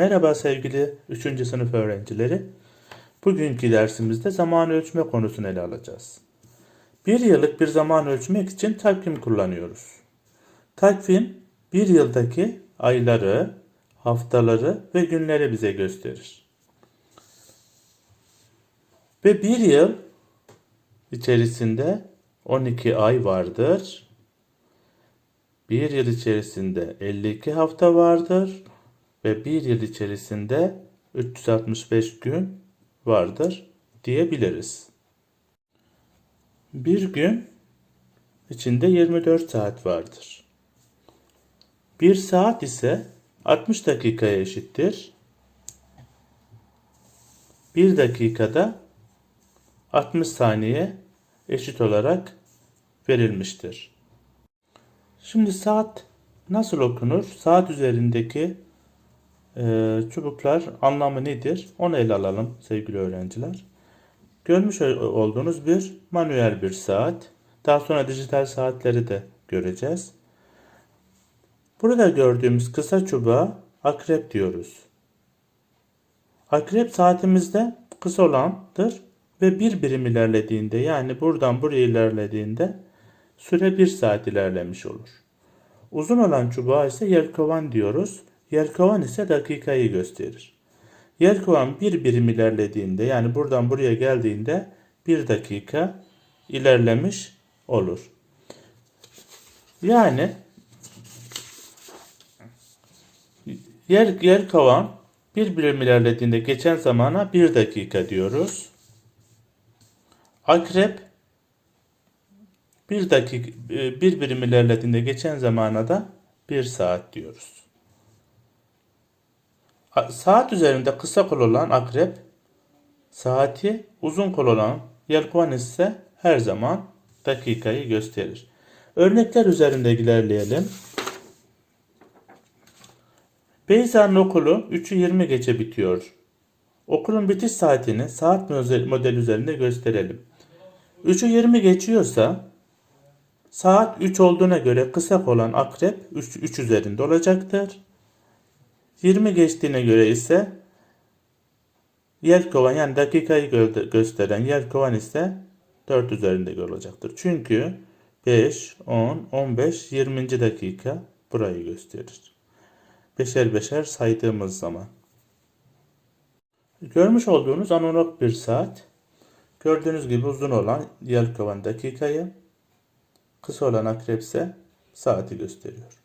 Merhaba sevgili 3. sınıf öğrencileri. Bugünkü dersimizde zaman ölçme konusunu ele alacağız. Bir yıllık bir zaman ölçmek için takvim kullanıyoruz. Takvim bir yıldaki ayları, haftaları ve günleri bize gösterir. Ve bir yıl içerisinde 12 ay vardır. Bir yıl içerisinde 52 hafta vardır ve bir yıl içerisinde 365 gün vardır diyebiliriz. Bir gün içinde 24 saat vardır. Bir saat ise 60 dakikaya eşittir. Bir dakikada 60 saniye eşit olarak verilmiştir. Şimdi saat nasıl okunur? Saat üzerindeki e, çubuklar anlamı nedir? Onu ele alalım sevgili öğrenciler. Görmüş olduğunuz bir manuel bir saat. Daha sonra dijital saatleri de göreceğiz. Burada gördüğümüz kısa çubuğa akrep diyoruz. Akrep saatimizde kısa olandır ve bir birim ilerlediğinde yani buradan buraya ilerlediğinde süre bir saat ilerlemiş olur. Uzun olan çubuğa ise yelkovan diyoruz. Yelkovan ise dakikayı gösterir. Yelkovan bir birim ilerlediğinde yani buradan buraya geldiğinde bir dakika ilerlemiş olur. Yani yer, yer kovan bir birim ilerlediğinde geçen zamana bir dakika diyoruz. Akrep bir dakika bir birim ilerlediğinde geçen zamana da bir saat diyoruz. Saat üzerinde kısa kol olan akrep, saati uzun kol olan yelkovan ise her zaman dakikayı gösterir. Örnekler üzerinde ilerleyelim. Beyza'nın okulu 3'ü 20 geçe bitiyor. Okulun bitiş saatini saat model üzerinde gösterelim. 3'ü 20 geçiyorsa saat 3 olduğuna göre kısa olan akrep 3, 3 üzerinde olacaktır. 20 geçtiğine göre ise yelkovan yani dakikayı gö gösteren yelkovan ise 4 üzerinde olacaktır. Çünkü 5, 10, 15, 20. dakika burayı gösterir. Beşer beşer saydığımız zaman. Görmüş olduğunuz analog bir saat. Gördüğünüz gibi uzun olan yelkovan dakikayı, kısa olan akrep ise saati gösteriyor.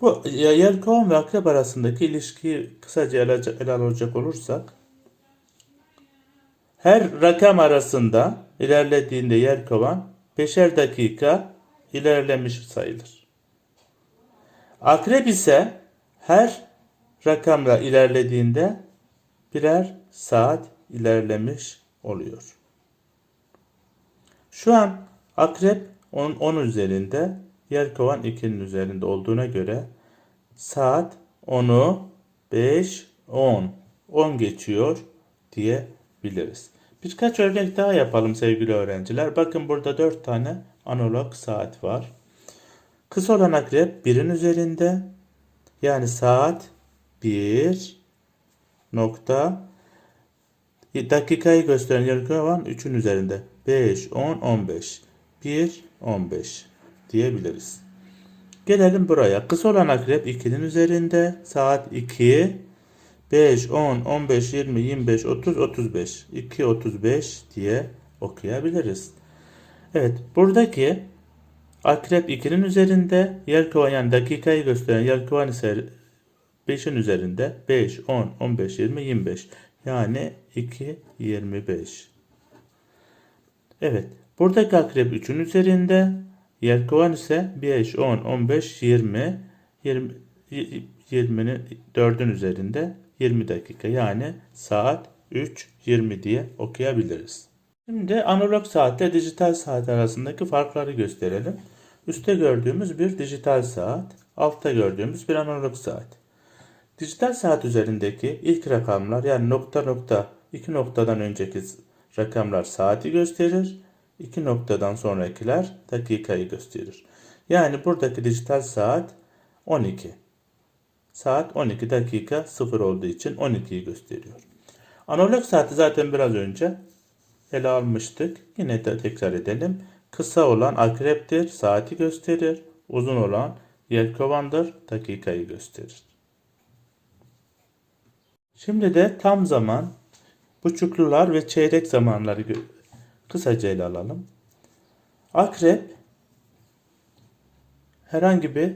Bu yelkovan ve akrep arasındaki ilişkiyi kısaca ele, ele alacak olursak her rakam arasında ilerlediğinde yelkovan beşer dakika ilerlemiş sayılır. Akrep ise her rakamla ilerlediğinde birer saat ilerlemiş oluyor. Şu an akrep 10, 10 üzerinde, yelkovan 2'nin üzerinde olduğuna göre saat 10'u 5, 10, 10 geçiyor diyebiliriz. Birkaç örnek daha yapalım sevgili öğrenciler. Bakın burada 4 tane analog saat var. Kısa olan akrep 1'in üzerinde. Yani saat 1 nokta dakikayı gösteren yelkovan 3'ün üzerinde. 5, 10, 15. 1, 15 diyebiliriz. Gelelim buraya. Kısa olan akrep 2'nin üzerinde. Saat 2, 5, 10, 15, 20, 25, 30, 35. 2, 35 diye okuyabiliriz. Evet buradaki akrep 2'nin üzerinde. Yelkovan yani dakikayı gösteren yelkovan ise 5'in üzerinde. 5, 10, 15, 20, 25. Yani 2, 25. Evet. Buradaki akrep 3'ün üzerinde. Yelkovan ise 5, 10, 15, 20. 20 20'nin 4'ün üzerinde 20 dakika yani saat 3, 20 diye okuyabiliriz. Şimdi analog saatle dijital saat arasındaki farkları gösterelim. Üste gördüğümüz bir dijital saat, altta gördüğümüz bir analog saat. Dijital saat üzerindeki ilk rakamlar yani nokta nokta iki noktadan önceki rakamlar saati gösterir. İki noktadan sonrakiler dakikayı gösterir. Yani buradaki dijital saat 12. Saat 12 dakika 0 olduğu için 12'yi gösteriyor. Analog saati zaten biraz önce ele almıştık. Yine de tekrar edelim. Kısa olan akreptir, saati gösterir. Uzun olan yelkovandır, dakikayı gösterir. Şimdi de tam zaman, buçuklular ve çeyrek zamanları kısaca ele alalım. Akrep herhangi bir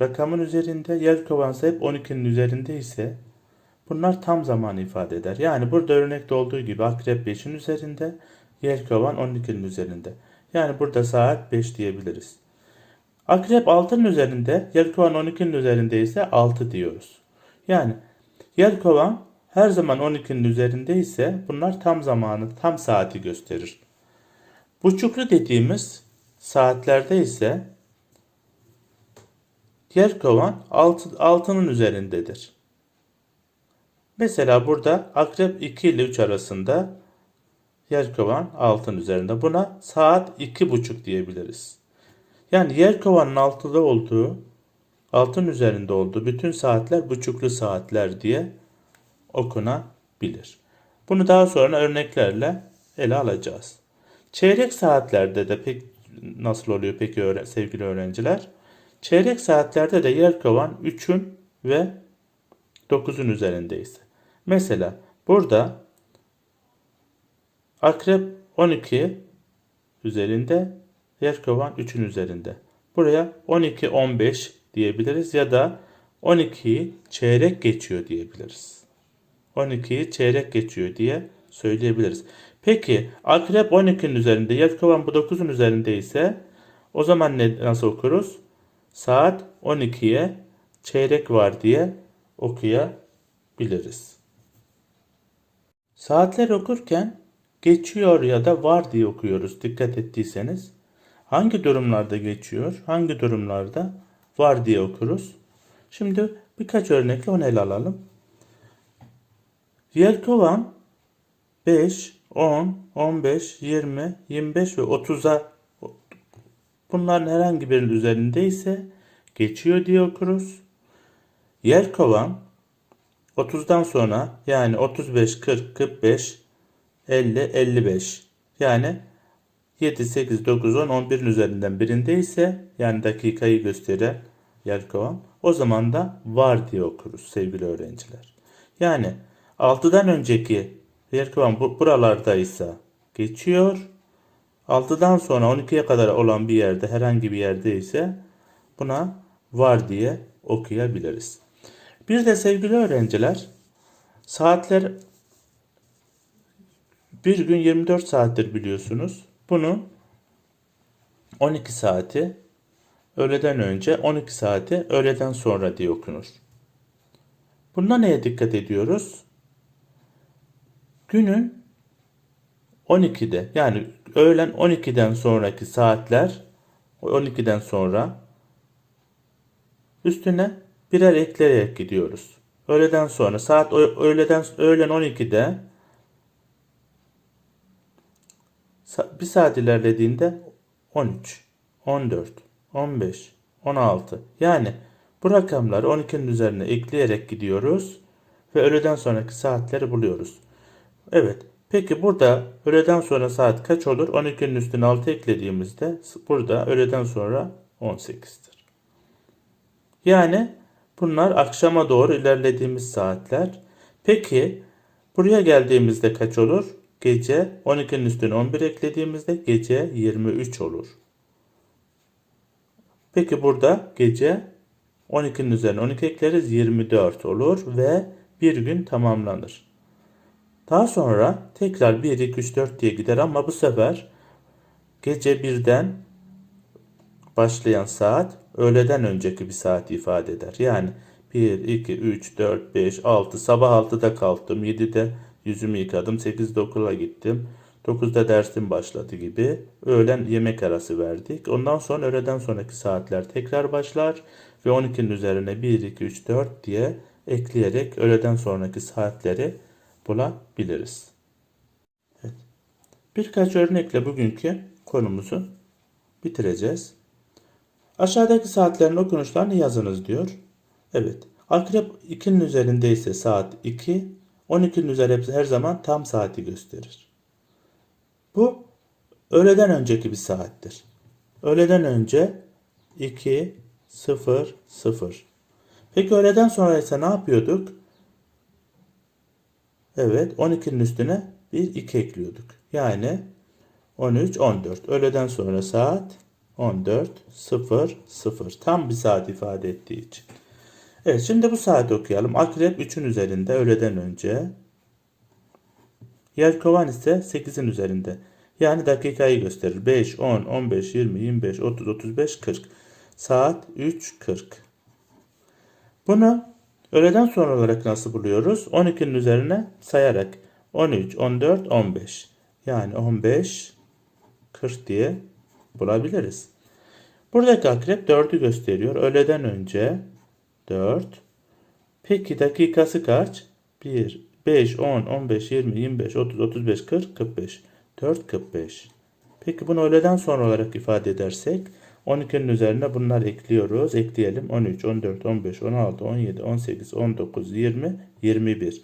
rakamın üzerinde, yelkovan ise hep 12'nin üzerinde ise bunlar tam zamanı ifade eder. Yani burada örnekte olduğu gibi akrep 5'in üzerinde, yelkovan 12'nin üzerinde. Yani burada saat 5 diyebiliriz. Akrep 6'nın üzerinde, yelkovan 12'nin üzerinde ise 6 diyoruz. Yani yelkovan her zaman 12'nin üzerinde ise bunlar tam zamanı, tam saati gösterir. Buçuklu dediğimiz saatlerde ise yelkovan 6, 6'nın üzerindedir. Mesela burada akrep 2 ile 3 arasında yelkovan 6'nın üzerinde. Buna saat 2,5 diyebiliriz. Yani yelkovanın altıda olduğu, altın üzerinde olduğu bütün saatler buçuklu saatler diye okunabilir. Bunu daha sonra örneklerle ele alacağız. Çeyrek saatlerde de pek nasıl oluyor peki sevgili öğrenciler? Çeyrek saatlerde de yelkovan 3'ün ve 9'un üzerindeyse. Mesela burada akrep 12 üzerinde, yelkovan 3'ün üzerinde. Buraya 12 15 diyebiliriz ya da 12'yi çeyrek geçiyor diyebiliriz. 12'yi çeyrek geçiyor diye söyleyebiliriz. Peki akrep 12'nin üzerinde, yelkovan bu 9'un üzerinde ise o zaman ne, nasıl okuruz? Saat 12'ye çeyrek var diye okuyabiliriz. Saatler okurken geçiyor ya da var diye okuyoruz dikkat ettiyseniz. Hangi durumlarda geçiyor, hangi durumlarda var diye okuruz. Şimdi birkaç örnekle onu ele alalım. Yelkovan 5, 10, 15, 20, 25 ve 30'a bunların herhangi birinin üzerinde ise geçiyor diye okuruz. Yelkovan 30'dan sonra yani 35, 40, 45, 50, 55 yani 7, 8, 9, 10, 11'in üzerinden birinde ise yani dakikayı gösteren yelkovan o zaman da var diye okuruz sevgili öğrenciler. Yani 6'dan önceki yelkovan bu, buralardaysa geçiyor. 6'dan sonra 12'ye kadar olan bir yerde herhangi bir yerde ise buna var diye okuyabiliriz. Bir de sevgili öğrenciler saatler bir gün 24 saattir biliyorsunuz. Bunun 12 saati öğleden önce 12 saati öğleden sonra diye okunur. Bunda neye dikkat ediyoruz? Günün 12'de yani öğlen 12'den sonraki saatler 12'den sonra üstüne birer ekleyerek gidiyoruz. Öğleden sonra saat öğleden öğlen 12'de sa- bir saat ilerlediğinde 13, 14, 15, 16 yani bu rakamları 12'nin üzerine ekleyerek gidiyoruz ve öğleden sonraki saatleri buluyoruz. Evet. Peki burada öğleden sonra saat kaç olur? 12'nin üstüne 6 eklediğimizde burada öğleden sonra 18'dir. Yani bunlar akşama doğru ilerlediğimiz saatler. Peki buraya geldiğimizde kaç olur? Gece 12'nin üstüne 11 eklediğimizde gece 23 olur. Peki burada gece 12'nin üzerine 12 ekleriz 24 olur ve bir gün tamamlanır. Daha sonra tekrar 1, 2, 3, 4 diye gider ama bu sefer gece 1'den başlayan saat öğleden önceki bir saat ifade eder. Yani 1, 2, 3, 4, 5, 6 sabah 6'da kalktım, 7'de yüzümü yıkadım, 8'de okula gittim, 9'da dersim başladı gibi öğlen yemek arası verdik. Ondan sonra öğleden sonraki saatler tekrar başlar ve 12'nin üzerine 1, 2, 3, 4 diye ekleyerek öğleden sonraki saatleri bulabiliriz. Evet. Birkaç örnekle bugünkü konumuzu bitireceğiz. Aşağıdaki saatlerin okunuşlarını yazınız diyor. Evet. Akrep 2'nin üzerindeyse saat 2. 12'nin üzeri her zaman tam saati gösterir. Bu öğleden önceki bir saattir. Öğleden önce 2 0 0. Peki öğleden sonra ise ne yapıyorduk? Evet 12'nin üstüne bir 2 ekliyorduk. Yani 13 14. Öğleden sonra saat 14 0 0. Tam bir saat ifade ettiği için. Evet şimdi bu saati okuyalım. Akrep 3'ün üzerinde öğleden önce. Yelkovan ise 8'in üzerinde. Yani dakikayı gösterir. 5, 10, 15, 20, 25, 30, 35, 40. Saat 3.40. Bunu öğleden sonra olarak nasıl buluyoruz? 12'nin üzerine sayarak 13, 14, 15. Yani 15, 40 diye bulabiliriz. Buradaki akrep 4'ü gösteriyor. Öğleden önce 4. Peki dakikası kaç? 1, 5, 10, 15, 20, 25, 30, 35, 40, 45. 4, 45. Peki bunu öğleden sonra olarak ifade edersek 12'nin üzerine bunlar ekliyoruz. Ekleyelim. 13, 14, 15, 16, 17, 18, 19, 20, 21.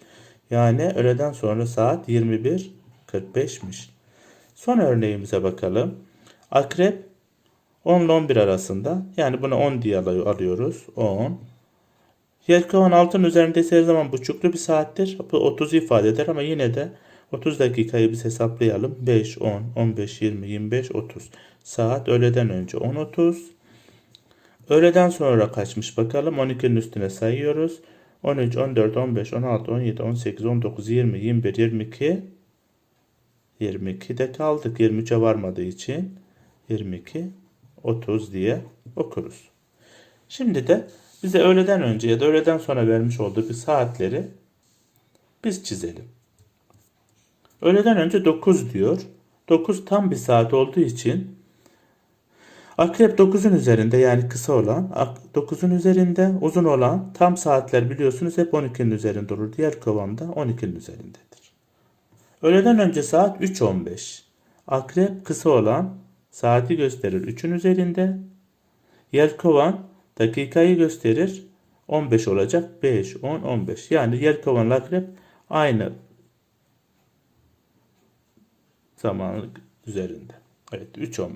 Yani öğleden sonra saat 21, 45'miş. Son örneğimize bakalım. Akrep 10 ile 11 arasında. Yani buna 10 diye alıyoruz. 10. Yelkovan altın üzerindeyse her zaman buçuklu bir saattir. Bu 30 ifade eder ama yine de 30 dakikayı biz hesaplayalım. 5, 10, 15, 20, 25, 30. Saat öğleden önce 10.30. Öğleden sonra kaçmış bakalım. 12'nin üstüne sayıyoruz. 13, 14, 15, 16, 17, 18, 19, 20, 21, 22. 22'de kaldık. 23'e varmadığı için 22, 30 diye okuruz. Şimdi de bize öğleden önce ya da öğleden sonra vermiş olduğu bir saatleri biz çizelim. Öğleden önce 9 diyor. 9 tam bir saat olduğu için Akrep 9'un üzerinde yani kısa olan 9'un üzerinde uzun olan tam saatler biliyorsunuz hep 12'nin üzerinde olur. Diğer kovamda 12'nin üzerindedir. Öğleden önce saat 3.15. Akrep kısa olan saati gösterir 3'ün üzerinde. Yelkovan dakikayı gösterir 15 olacak 5, 10, 15. Yani yelkovanla akrep aynı zamanı üzerinde. Evet 3.15.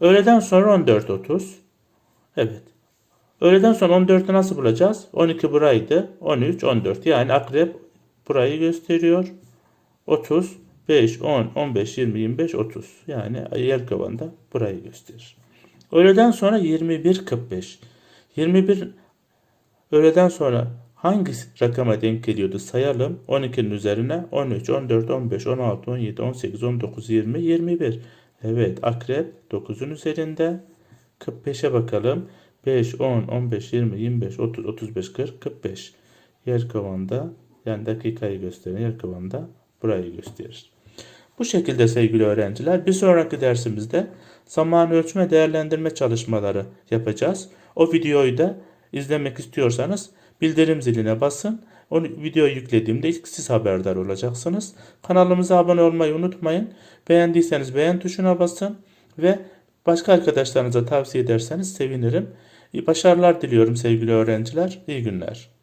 Öğleden sonra 14.30. Evet. Öğleden sonra 14'ü nasıl bulacağız? 12 buraydı. 13, 14. Yani akrep burayı gösteriyor. 30, 5, 10, 15, 20, 25, 30. Yani yelkovanda burayı gösterir. Öğleden sonra 21, 45. 21 öğleden sonra hangi rakama denk geliyordu sayalım. 12'nin üzerine 13, 14, 15, 16, 17, 18, 19, 20, 21. Evet akrep 9'un üzerinde. 45'e bakalım. 5, 10, 15, 20, 25, 30, 35, 40, 45. Yer kovanda yani dakikayı gösteren yer kovanda burayı gösterir. Bu şekilde sevgili öğrenciler bir sonraki dersimizde zaman ölçme değerlendirme çalışmaları yapacağız. O videoyu da izlemek istiyorsanız bildirim ziline basın. O videoyu yüklediğimde ilk siz haberdar olacaksınız. Kanalımıza abone olmayı unutmayın. Beğendiyseniz beğen tuşuna basın ve başka arkadaşlarınıza tavsiye ederseniz sevinirim. Başarılar diliyorum sevgili öğrenciler. İyi günler.